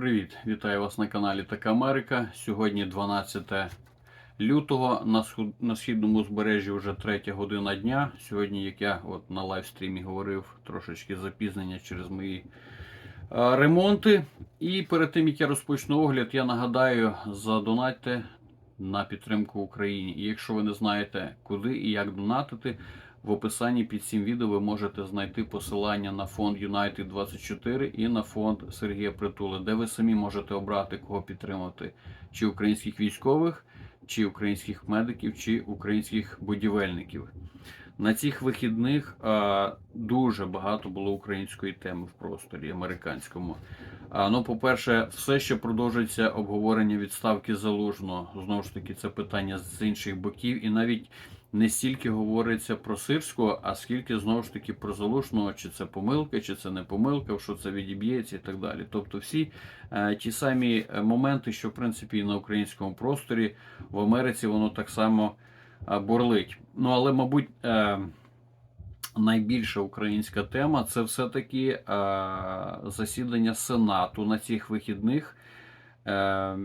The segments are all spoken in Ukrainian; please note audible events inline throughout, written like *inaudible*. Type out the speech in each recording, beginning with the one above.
Привіт, вітаю вас на каналі Така Америка. Сьогодні 12 лютого. На, східному узбережжі вже третя година дня. Сьогодні, як я от на лайвстрімі говорив, трошечки запізнення через мої ремонти. І перед тим як я розпочну огляд, я нагадаю, задонатьте на підтримку Україні. І якщо ви не знаєте, куди і як донатити, в описанні під цим відео ви можете знайти посилання на фонд United 24 і на фонд Сергія Притули, де ви самі можете обрати, кого підтримати: чи українських військових, чи українських медиків, чи українських будівельників. На цих вихідних а, дуже багато було української теми в просторі американському. А, ну, по-перше, все, що продовжується обговорення відставки залужного, знову ж таки, це питання з інших боків, і навіть не стільки говориться про сирського, а скільки знову ж таки про залужного, чи це помилка, чи це не помилка, що це відіб'ється і так далі. Тобто, всі е, ті самі е, моменти, що в принципі на українському просторі в Америці воно так само е, бурлить. Ну але, мабуть. Е, Найбільша українська тема це все-таки е, засідання Сенату на цих вихідних, е,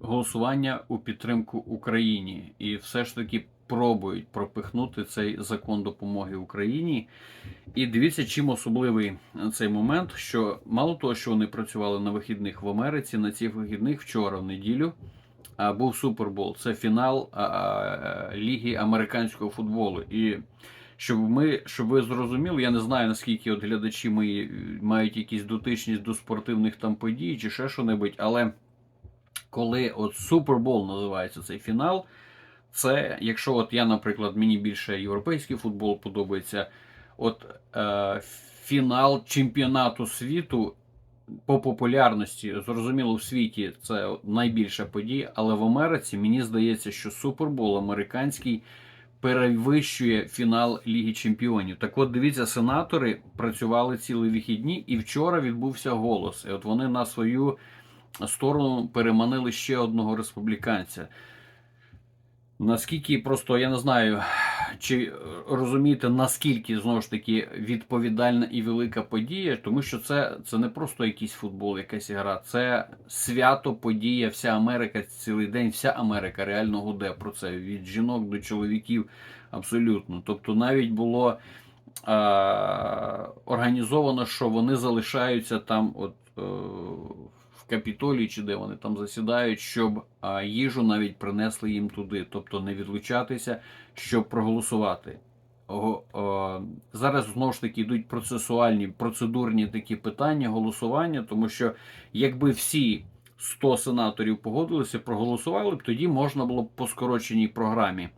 голосування у підтримку Україні. І все ж таки пробують пропихнути цей закон допомоги Україні. І дивіться, чим особливий цей момент, що мало того, що вони працювали на вихідних в Америці, на цих вихідних вчора, в неділю, був Супербол. Це фінал Ліги американського футболу. І щоб ми, щоб ви зрозуміли, я не знаю наскільки от глядачі мої мають якісь дотичність до спортивних там подій чи ще що-небудь, але коли от Супербол називається цей фінал, це якщо от я, наприклад, мені більше європейський футбол подобається, от е, фінал чемпіонату світу по популярності, зрозуміло, в світі це найбільша подія, але в Америці мені здається, що Супербол американський перевищує фінал Ліги Чемпіонів. Так от дивіться, сенатори працювали цілі вихідні, і вчора відбувся голос. І от вони на свою сторону переманили ще одного республіканця. Наскільки просто я не знаю, чи розумієте, наскільки знову ж таки відповідальна і велика подія, тому що це, це не просто якийсь футбол, якась гра, це свято, подія, вся Америка цілий день, вся Америка реально гуде про це від жінок до чоловіків. Абсолютно. Тобто, навіть було е, організовано, що вони залишаються там, от е, в Капітолії, чи де вони там засідають, щоб їжу навіть принесли їм туди, тобто не відлучатися, щоб проголосувати. Зараз знову ж таки йдуть процесуальні, процедурні такі питання, голосування, тому що якби всі 100 сенаторів погодилися, проголосували б, тоді можна було б по скороченій програмі.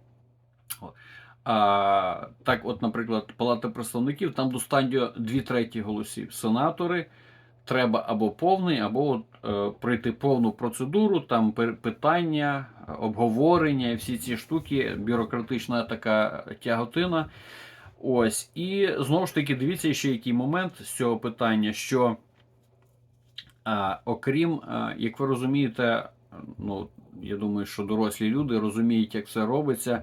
А, так, от, наприклад, Палата представників, там достатньо 2 треті голосів. Сенатори треба або повний, або от, е, пройти повну процедуру, там питання, обговорення і всі ці штуки, бюрократична така тяготина. Ось. І знову ж таки, дивіться ще який момент з цього питання, що а, окрім, а, як ви розумієте, ну, я думаю, що дорослі люди розуміють, як все робиться.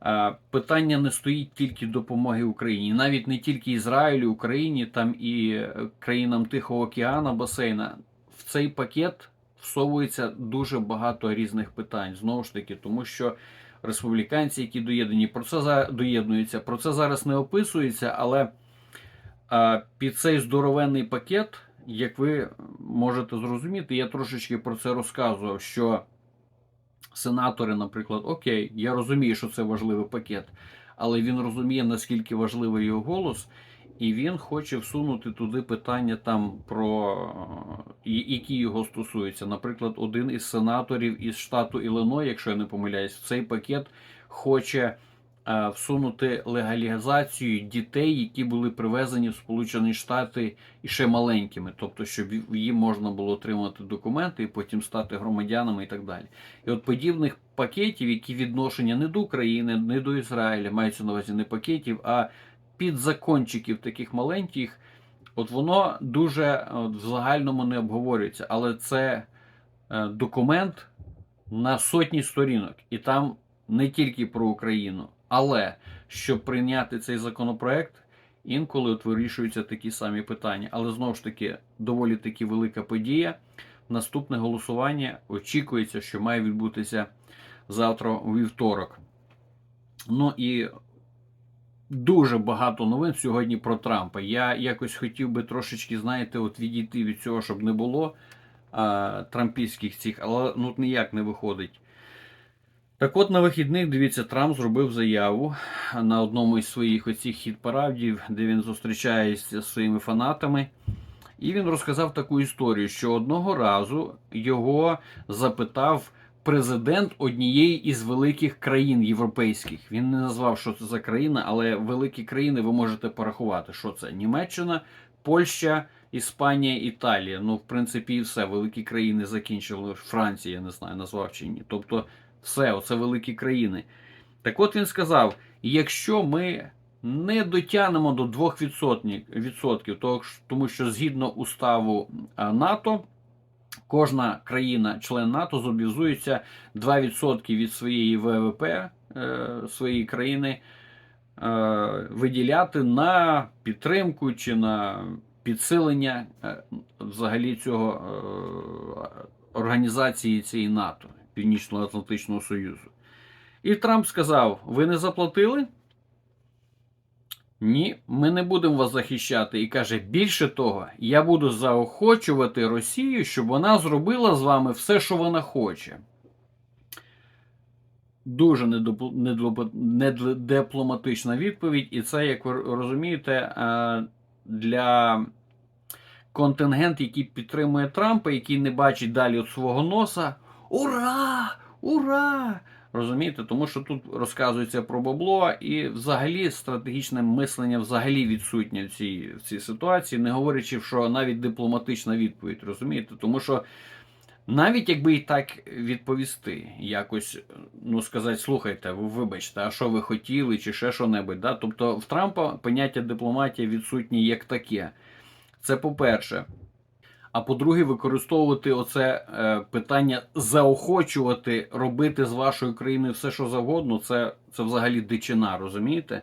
А, Питання не стоїть тільки допомоги Україні, навіть не тільки Ізраїлю, Україні, там і е, країнам Тихого океану, басейна. В цей пакет всовується дуже багато різних питань. Знову ж таки, тому що республіканці, які доєднані, про це за- доєднуються. Про це зараз не описується, але а, під цей здоровенний пакет, як ви можете зрозуміти, я трошечки про це розказував, що сенатори, наприклад, окей, я розумію, що це важливий пакет, але він розуміє, наскільки важливий його голос, і він хоче всунути туди питання там про які його стосуються. Наприклад, один із сенаторів із штату Іллиной, якщо я не помиляюсь, цей пакет хоче всунути легалізацію дітей, які були привезені в Сполучені Штати і ще маленькими, тобто, щоб їм можна було отримати документи і потім стати громадянами і так далі. І от подібних пакетів, які відношення не до України, не до Ізраїля, мається на увазі не пакетів, а підзакончиків таких маленьких, от воно дуже от, в загальному не обговорюється. Але це е, документ на сотні сторінок, і там не тільки про Україну. Але щоб прийняти цей законопроект, інколи от вирішуються такі самі питання. Але знову ж таки, доволі таки велика подія. наступне голосування очікується, що має відбутися завтра у вівторок. Ну і дуже багато новин сьогодні про Трампа. Я якось хотів би трошечки, знаєте, от відійти від цього, щоб не було а, трампійських цих, але ну ніяк не виходить. Так от на вихідних, дивіться, Трамп зробив заяву на одному із своїх оцих хіт-парадів, де він зустрічається з своїми фанатами. І він розказав таку історію, що одного разу його запитав президент однієї із великих країн європейських. Він не назвав, що це за країна, але великі країни ви можете порахувати, що це Німеччина, Польща, Іспанія, Італія. Ну, в принципі, і все. Великі країни закінчили. Франція, я не знаю, назвав чи ні. Тобто, все, оце великі країни. Так от він сказав: якщо ми не дотягнемо до 2%, відсотків, тому що згідно уставу НАТО, кожна країна, член НАТО, зобов'язується 2% від своєї ВВП е, своєї країни е, виділяти на підтримку чи на підсилення е, взагалі цього е, організації цієї НАТО, Північно-Атлантичного Союзу. І Трамп сказав: ви не заплатили? Ні, ми не будемо вас захищати. І каже, більше того, я буду заохочувати Росію, щоб вона зробила з вами все, що вона хоче. Дуже недипломатична відповідь, і це, як ви розумієте, е, для контингент, який підтримує Трампа, який не бачить далі от свого носа. Ура! Ура! Розумієте, тому що тут розказується про бабло, і взагалі стратегічне мислення взагалі відсутнє в цій, в цій ситуації, не говорячи, що навіть дипломатична відповідь, розумієте? Тому що навіть якби і так відповісти, якось ну сказати, слухайте, ви вибачте, а що ви хотіли, чи ще що-небудь. Да? Тобто в Трампа поняття дипломатія відсутнє як таке. Це по-перше. А по-друге, використовувати оце е, питання заохочувати робити з вашою країною все, що завгодно, це, це взагалі дичина, розумієте?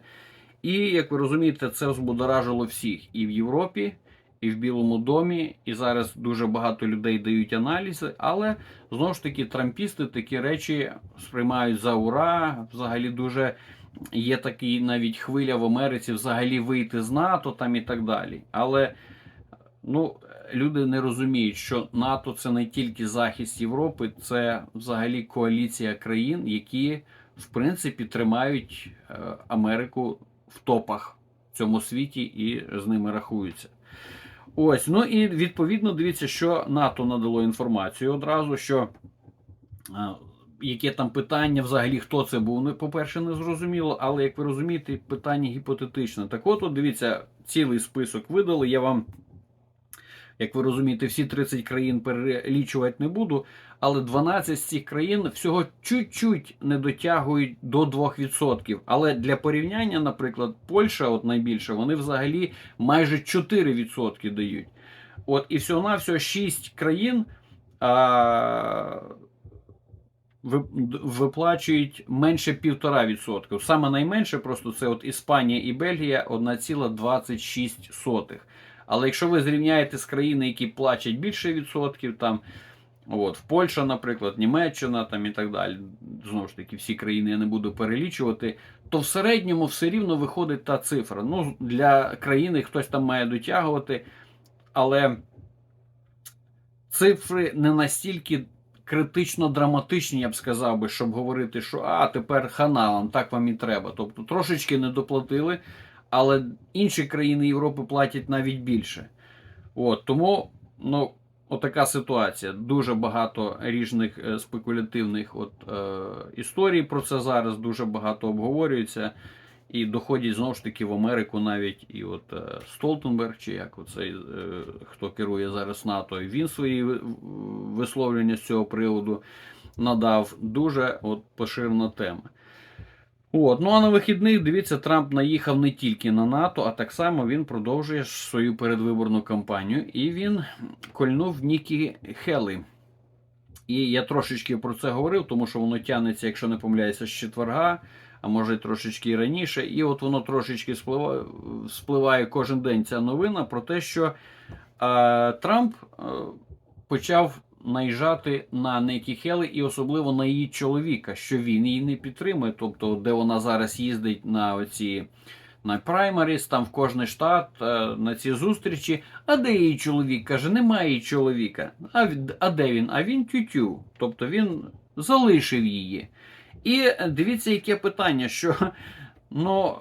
І як ви розумієте, це збудоражило всіх і в Європі, і в Білому домі, і зараз дуже багато людей дають аналізи, але знову ж таки трампісти такі речі сприймають за ура. Взагалі дуже є такий навіть хвиля в Америці взагалі вийти з НАТО там і так далі. Але ну, люди не розуміють, що НАТО це не тільки захист Європи, це взагалі коаліція країн, які в принципі тримають е, Америку в топах в цьому світі і з ними рахуються. Ось, ну і відповідно дивіться, що НАТО надало інформацію одразу, що е, яке там питання, взагалі, хто це був, ну, по-перше, не зрозуміло, але як ви розумієте, питання гіпотетичне. Так от, от дивіться, цілий список видали. Я вам, як ви розумієте, всі 30 країн перелічувати не буду, але 12 з цих країн всього чуть-чуть не дотягують до 2%. Але для порівняння, наприклад, Польща, от найбільше, вони взагалі майже 4% дають. От і всього-навсього 6 країн. А, виплачують менше 1,5%. Саме найменше просто це от Іспанія і Бельгія 1,26. Але якщо ви зрівняєте з країни, які платять більше відсотків, там от, в Польща, наприклад, Німеччина там і так далі, знову ж таки, всі країни я не буду перелічувати, то в середньому все рівно виходить та цифра. Ну, для країни хтось там має дотягувати, але цифри не настільки критично драматичні, я б сказав би, щоб говорити, що а тепер хана вам, так вам і треба. Тобто трошечки не доплатили, але інші країни Європи платять навіть більше. От, тому, ну, отака ситуація. Дуже багато різних е, спекулятивних от, е, історій про це зараз, дуже багато обговорюється. І доходять знову ж таки в Америку навіть і от е, Столтенберг, чи як оцей, е, хто керує зараз НАТО, він свої висловлення з цього приводу надав. Дуже от поширена тема. От, ну а на вихідних, дивіться, Трамп наїхав не тільки на НАТО, а так само він продовжує свою передвиборну кампанію. І він кольнув Нікі Хелі. І я трошечки про це говорив, тому що воно тягнеться, якщо не помиляюся, з четверга, а може трошечки і раніше. І от воно трошечки спливає, спливає кожен день ця новина про те, що е, Трамп е, почав наїжджати на Некі Хели і особливо на її чоловіка, що він її не підтримує. Тобто, де вона зараз їздить на оці на праймаріс, там в кожний штат е, на ці зустрічі. А де її чоловік? Каже, немає її чоловіка. А, а де він? А він тютю. Тобто він залишив її. І дивіться, яке питання, що *laughs* ну.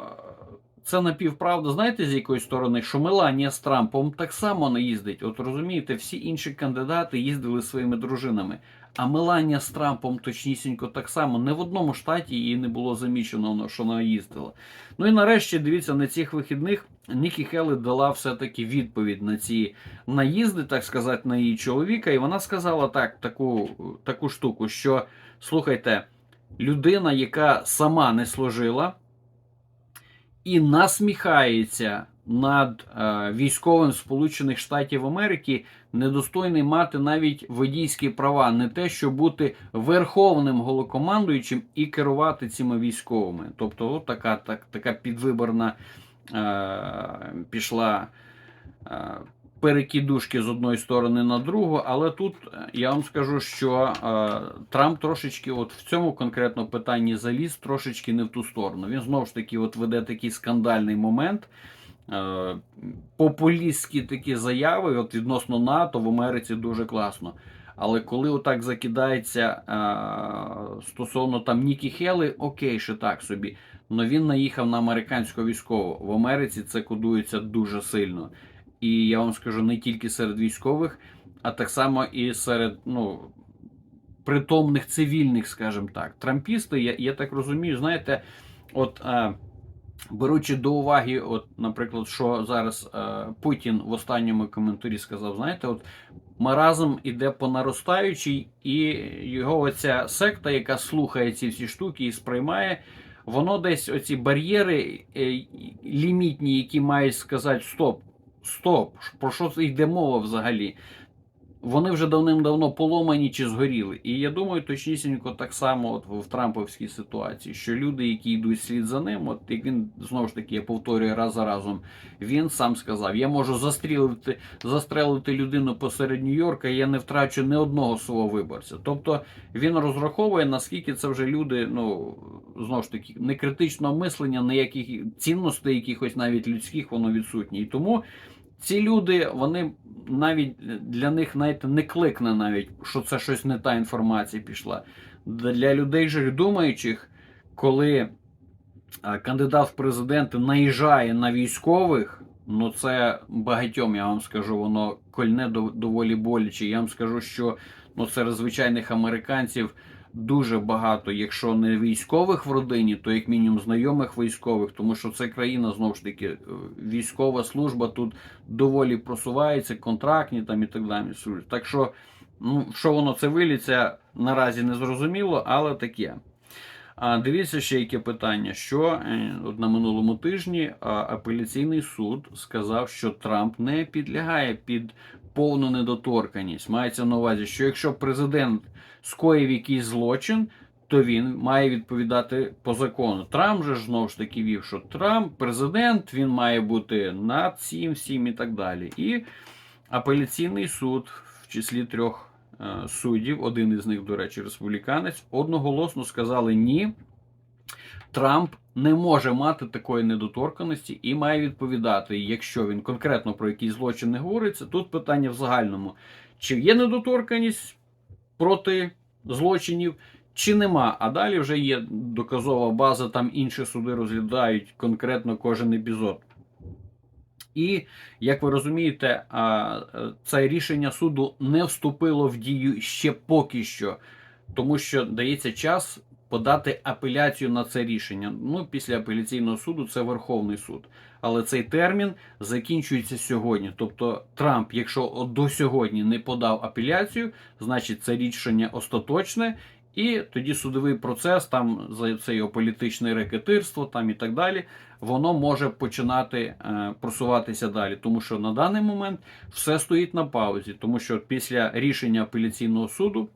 Це напівправда, знаєте, з якої сторони, що Меланія з Трампом так само не їздить. От розумієте, всі інші кандидати їздили своїми дружинами. А Меланія з Трампом точнісінько так само. Не в одному штаті її не було замічено, що вона їздила. Ну і нарешті, дивіться, на цих вихідних Нікі Хелли дала все-таки відповідь на ці наїзди, так сказати, на її чоловіка. І вона сказала так, таку, таку штуку, що слухайте, людина, яка сама не служила і насміхається над е, військовим Сполучених Штатів Америки, недостойний мати навіть водійські права, не те, щоб бути верховним голокомандуючим і керувати цими військовими. Тобто, от така, так, така підвиборна е, пішла. Перекидушки з одної сторони на другу, але тут е, я вам скажу, що е, Трамп трошечки, от в цьому конкретно питанні заліз трошечки не в ту сторону. Він знову ж таки от веде такий скандальний момент. Е, популістські такі заяви от відносно НАТО в Америці дуже класно. Але коли отак закидається е, стосовно там Нікі Хели, окей, ще так собі. Но він наїхав на американського військового. В Америці це кодується дуже сильно. І я вам скажу не тільки серед військових, а так само і серед ну, притомних цивільних, скажімо так. Трампісти, я, я так розумію, знаєте, от. Е, Беручи до уваги, от, наприклад, що зараз е, Путін в останньому коментарі сказав: знаєте, от маразм іде по наростаючій, і його оця секта, яка слухає ці всі штуки і сприймає, воно десь оці бар'єри е, лімітні, які мають сказати стоп, стоп, про що це йде мова взагалі? Вони вже давним-давно поломані чи згоріли. І я думаю, точнісінько так само от в Трамповській ситуації, що люди, які йдуть слід за ним, от як він знову ж таки я повторюю раз за разом, він сам сказав: я можу застрілити, застрелити людину посеред Нью-Йорка, і я не втрачу ні одного свого виборця. Тобто він розраховує, наскільки це вже люди, ну знову ж таки, не критичного мислення, ніяких цінностей, якихось навіть людських, воно відсутнє. І тому. Ці люди, вони навіть для них навіть не кликне навіть, що це щось не та інформація пішла. Для людей же думаючих, коли кандидат в президенти наїжджає на військових, ну це багатьом, я вам скажу, воно кольне дов- доволі боляче. Я вам скажу, що ну, серед звичайних американців дуже багато, якщо не військових в родині, то як мінімум знайомих військових, тому що це країна знову ж таки е, військова служба тут доволі просувається, контрактні там і так далі. Так що, ну, що воно це виліться, наразі не зрозуміло, але таке. А дивіться ще яке питання. Що е, от на минулому тижні апеляційний суд сказав, що Трамп не підлягає під повну недоторканність. Мається на увазі, що якщо президент скоїв якийсь злочин, то він має відповідати по закону. Трамп же знову ж таки вів, що Трамп, президент, він має бути над цим всім і так далі. І апеляційний суд, в числі трьох суддів, один із них, до речі, республіканець, одноголосно сказали ні. Трамп не може мати такої недоторканості і має відповідати, якщо він конкретно про якийсь злочин не говориться. Тут питання в загальному: чи є недоторканість проти злочинів, чи нема. А далі вже є доказова база, там інші суди розглядають конкретно кожен епізод. І, як ви розумієте, е, це рішення суду не вступило в дію ще поки що, тому що дається час подати апеляцію на це рішення. Ну, після апеляційного суду це Верховний суд. Але цей термін закінчується сьогодні. Тобто Трамп, якщо до сьогодні не подав апеляцію, значить це рішення остаточне. І тоді судовий процес, там за це його політичне рекетирство, там і так далі, воно може починати е, просуватися далі. Тому що на даний момент все стоїть на паузі, тому що після рішення апеляційного суду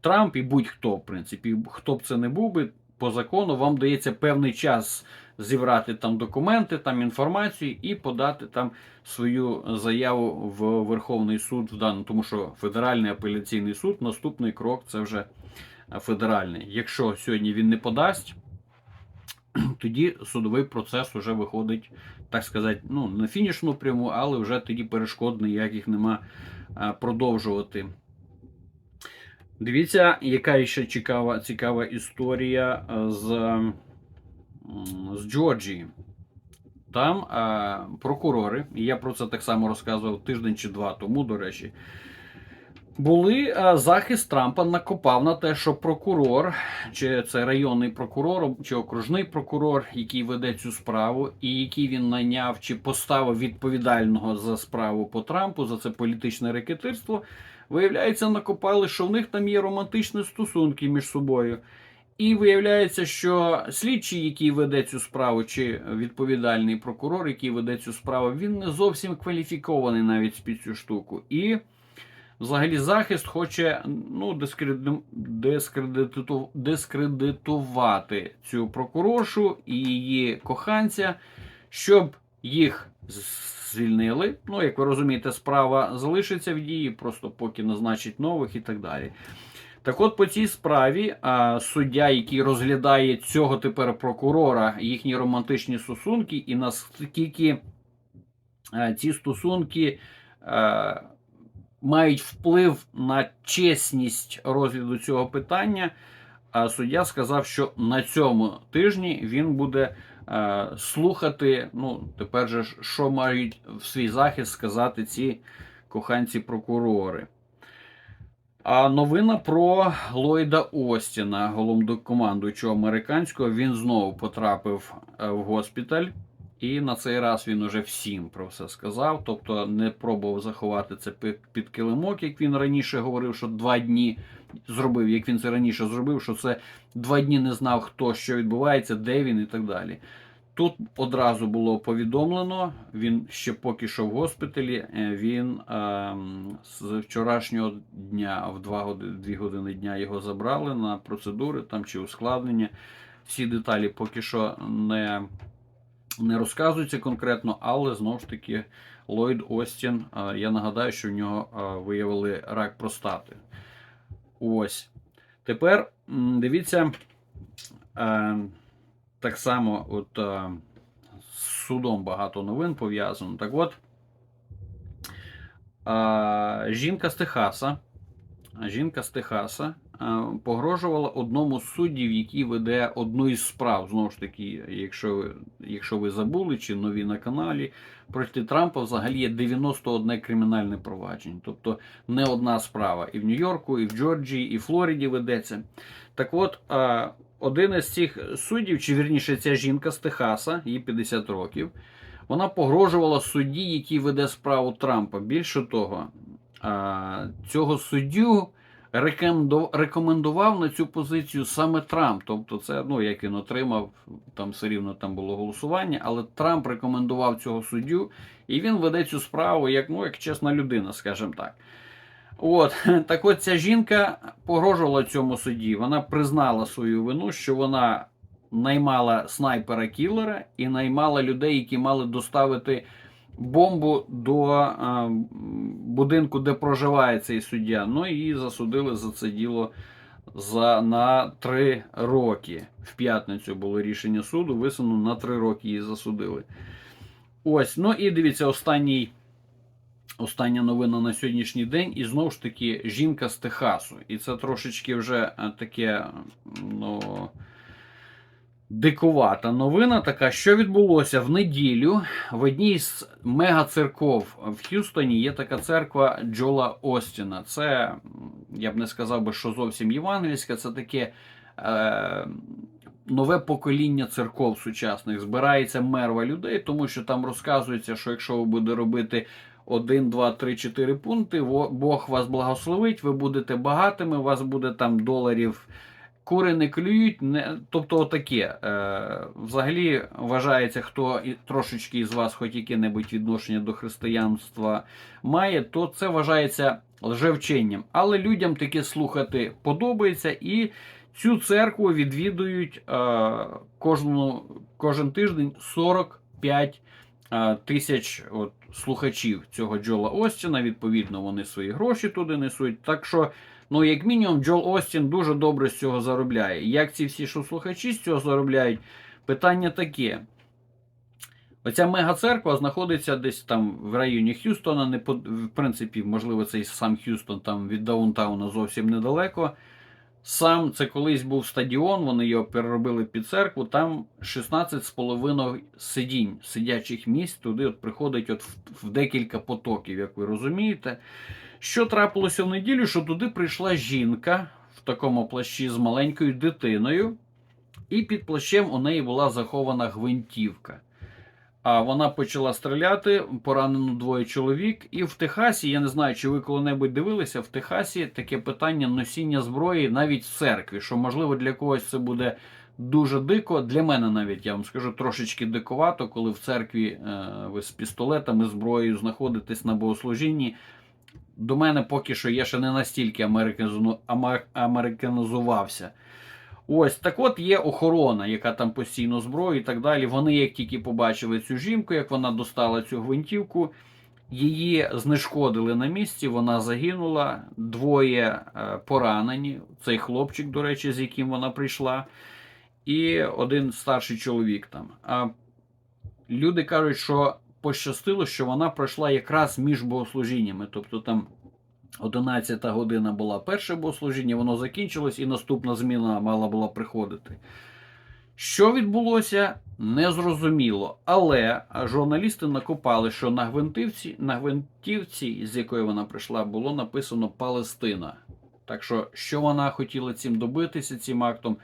Трамп і будь-хто, в принципі, хто б це не був би, по закону вам дається певний час зібрати там документи, там інформацію і подати там свою заяву в Верховний суд в даному, тому що федеральний апеляційний суд, наступний крок це вже федеральний. Якщо сьогодні він не подасть, *clears throat* тоді судовий процес вже виходить, так сказати, ну, на фінішну пряму, але вже тоді перешкод ніяких нема продовжувати. Дивіться, яка ще цікава, цікава історія з, з Джорджії. Там а, прокурори, і я про це так само розказував тиждень чи два тому, до речі, були захист Трампа накопав на те, що прокурор, чи це районний прокурор, чи окружний прокурор, який веде цю справу, і який він найняв чи поставив відповідального за справу по Трампу, за це політичне рекетирство, виявляється, накопали, що в них там є романтичні стосунки між собою. І виявляється, що слідчий, який веде цю справу, чи відповідальний прокурор, який веде цю справу, він не зовсім кваліфікований навіть під цю штуку. І взагалі захист хоче ну, дискреди- дискредиту- дискредитувати цю прокуроршу і її коханця, щоб їх звільнили. Ну, як ви розумієте, справа залишиться в дії, просто поки назначить нових і так далі. Так от по цій справі а, суддя, який розглядає цього тепер прокурора, їхні романтичні стосунки, і наскільки а, ці стосунки а, мають вплив на чесність розгляду цього питання, а суддя сказав, що на цьому тижні він буде е, слухати. Ну, тепер же що мають в свій захист сказати ці коханці-прокурори. А новина про Ллойда Остіна, головнокомандуючого американського, він знову потрапив е, в госпіталь. І на цей раз він уже всім про все сказав. Тобто не пробував заховати це під килимок, як він раніше говорив, що два дні зробив, як він це раніше зробив, що це два дні не знав, хто що відбувається, де він і так далі. Тут одразу було повідомлено, він ще поки що в госпіталі. е, Він ем, з вчорашнього дня, в 2 години, 2 години дня його забрали на процедури там чи ускладнення. Всі деталі поки що не, не розказуються конкретно, але знову ж таки Ллойд Остін, е, я нагадаю, що в нього е, виявили рак простати. Ось. Тепер дивіться. Е, так само, от з судом багато новин пов'язано. Так от, жінка з Техаса, жінка з Техаса погрожувала одному з суддів, який веде одну із справ. Знову ж таки, якщо, ви- якщо ви забули чи нові на каналі, проти Трампа взагалі є 91 кримінальне провадження. Тобто не одна справа. І в Нью-Йорку, і в Джорджії, і в Флориді ведеться. Так от, е, один із цих суддів, чи вірніше, ця жінка з Техаса, їй 50 років, вона погрожувала судді, який веде справу Трампа. Більше того, цього суддю рекомендував, на цю позицію саме Трамп. Тобто, це ну як він отримав, там все рівно там було голосування, але Трамп рекомендував цього суддю, і він веде цю справу як ну як чесна людина, скажімо так. От, *laughs* так от ця жінка погрожувала цьому судді. Вона признала свою вину, що вона наймала снайпера кілера і наймала людей, які мали доставити бомбу до е, будинку, де проживає цей суддя. Ну і засудили за це діло за, на три роки. В п'ятницю було рішення суду, висунуло на три роки її засудили. Ось, ну і дивіться, останній. Остання новина на сьогоднішній день, і знову ж таки жінка з Техасу. І це трошечки вже е, таке ну, дикувата новина. Така, що відбулося в неділю в одній з мегацерков в Х'юстоні є така церква Джола Остіна. Це, я б не сказав би, що зовсім євангельська, це таке. Е- Нове покоління церков сучасних збирається мерва людей, тому що там розказується, що якщо ви будете робити 1, 2, 3, 4 пункти, Бог вас благословить, ви будете багатими, у вас буде там доларів. Кури не клюють, не, тобто отаке. Е, взагалі вважається, хто і трошечки із вас хоч яке-небудь відношення до християнства має, то це вважається лжевченням. Але людям таке слухати подобається, і Цю церкву відвідують е, кожну, кожен тиждень 45 е, тисяч от, слухачів цього Джола Остіна. Відповідно, вони свої гроші туди несуть. Так що, ну, як мінімум, Джол Остін дуже добре з цього заробляє. Як ці всі що слухачі з цього заробляють? Питання таке. Оця мега-церква знаходиться десь там в районі Х'юстона. Не по, в принципі, можливо, цей сам Х'юстон там від Даунтауна зовсім недалеко. Сам це колись був стадіон, вони його переробили під церкву. Там 16,5 сидінь, сидячих місць. Туди от приходить от в, в декілька потоків, як ви розумієте. Що трапилося в неділю? Що туди прийшла жінка в такому плащі з маленькою дитиною, і під плащем у неї була захована гвинтівка. А вона почала стріляти, поранено двоє чоловік. І в Техасі, я не знаю, чи ви коли-небудь дивилися, в Техасі таке питання носіння зброї навіть в церкві, що можливо для когось це буде дуже дико. Для мене навіть я вам скажу трошечки диковато, коли в церкві е, ви з пістолетами, зброєю знаходитесь на богослужінні. До мене поки що я ще не настільки американізувався. Ось так от є охорона, яка там постійно зброю і так далі. Вони, як тільки побачили цю жінку, як вона достала цю гвинтівку, її знешкодили на місці, вона загинула. Двоє е, поранені. Цей хлопчик, до речі, з яким вона прийшла, і один старший чоловік там. Люди кажуть, що пощастило, що вона пройшла якраз між богослужіннями. Тобто там 11 година була перше богослужіння, воно закінчилось, і наступна зміна мала була приходити. Що відбулося, незрозуміло. Але журналісти накопали, що на гвинтівці, на гвинтівці, з якої вона прийшла, було написано Палестина. Так що, що вона хотіла цим добитися, цим актом,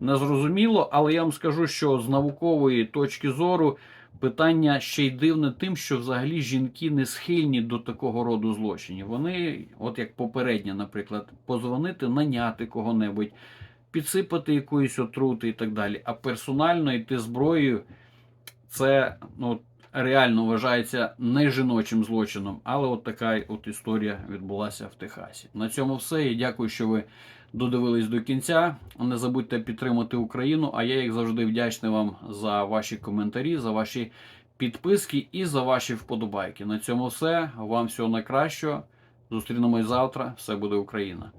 незрозуміло. Але я вам скажу, що з наукової точки зору питання ще й дивне тим, що взагалі жінки не схильні до такого роду злочинів. Вони, от як попередня, наприклад, позвонити, наняти кого-небудь, підсипати якоїсь отрути і так далі. А персонально йти зброєю це ну, реально вважається не жіночим злочином. Але от така от історія відбулася в Техасі. На цьому все. Я дякую, що ви додивились до кінця. Не забудьте підтримати Україну. А я, як завжди, вдячний вам за ваші коментарі, за ваші підписки і за ваші вподобайки. На цьому все. Вам всього найкращого. Зустрінемось завтра. Все буде Україна.